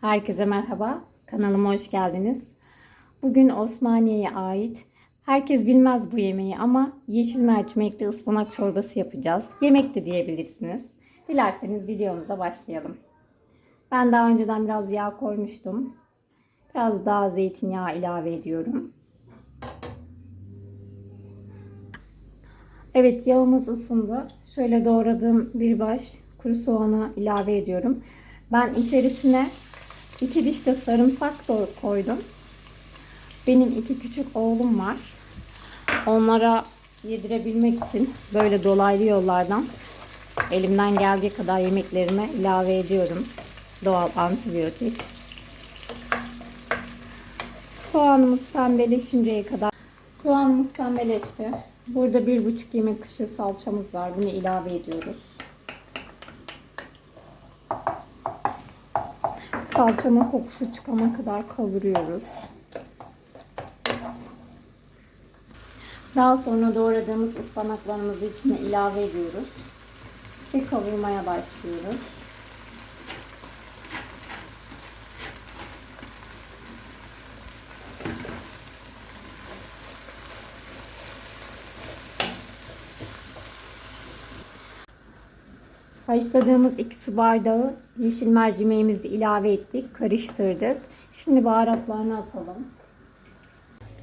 Herkese merhaba. Kanalıma hoş geldiniz. Bugün Osmaniye'ye ait herkes bilmez bu yemeği ama yeşil mercimekli ıspanak çorbası yapacağız. Yemek de diyebilirsiniz. Dilerseniz videomuza başlayalım. Ben daha önceden biraz yağ koymuştum. Biraz daha zeytinyağı ilave ediyorum. Evet yağımız ısındı. Şöyle doğradığım bir baş kuru soğanı ilave ediyorum. Ben içerisine iki diş de sarımsak da koydum. Benim iki küçük oğlum var. Onlara yedirebilmek için böyle dolaylı yollardan elimden geldiği kadar yemeklerime ilave ediyorum. Doğal antibiyotik. Soğanımız pembeleşinceye kadar. Soğanımız pembeleşti. Burada bir buçuk yemek kaşığı salçamız var. Bunu ilave ediyoruz. Salçanın kokusu çıkana kadar kavuruyoruz. Daha sonra doğradığımız ıspanaklarımızı içine ilave ediyoruz. Ve kavurmaya başlıyoruz. Haşladığımız 2 su bardağı yeşil mercimeğimizi ilave ettik. Karıştırdık. Şimdi baharatlarını atalım.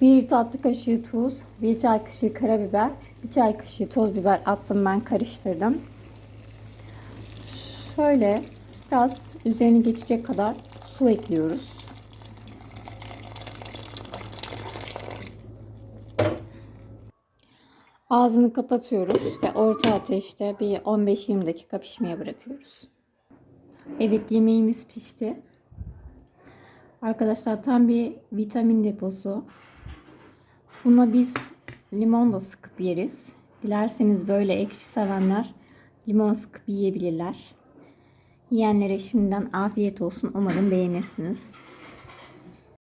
1 tatlı kaşığı tuz, 1 çay kaşığı karabiber, 1 çay kaşığı toz biber attım ben karıştırdım. Şöyle biraz üzerini geçecek kadar su ekliyoruz. Ağzını kapatıyoruz ve orta ateşte bir 15-20 dakika pişmeye bırakıyoruz. Evet yemeğimiz pişti. Arkadaşlar tam bir vitamin deposu. Buna biz limon da sıkıp yeriz. Dilerseniz böyle ekşi sevenler limon sıkıp yiyebilirler. Yiyenlere şimdiden afiyet olsun. Umarım beğenirsiniz.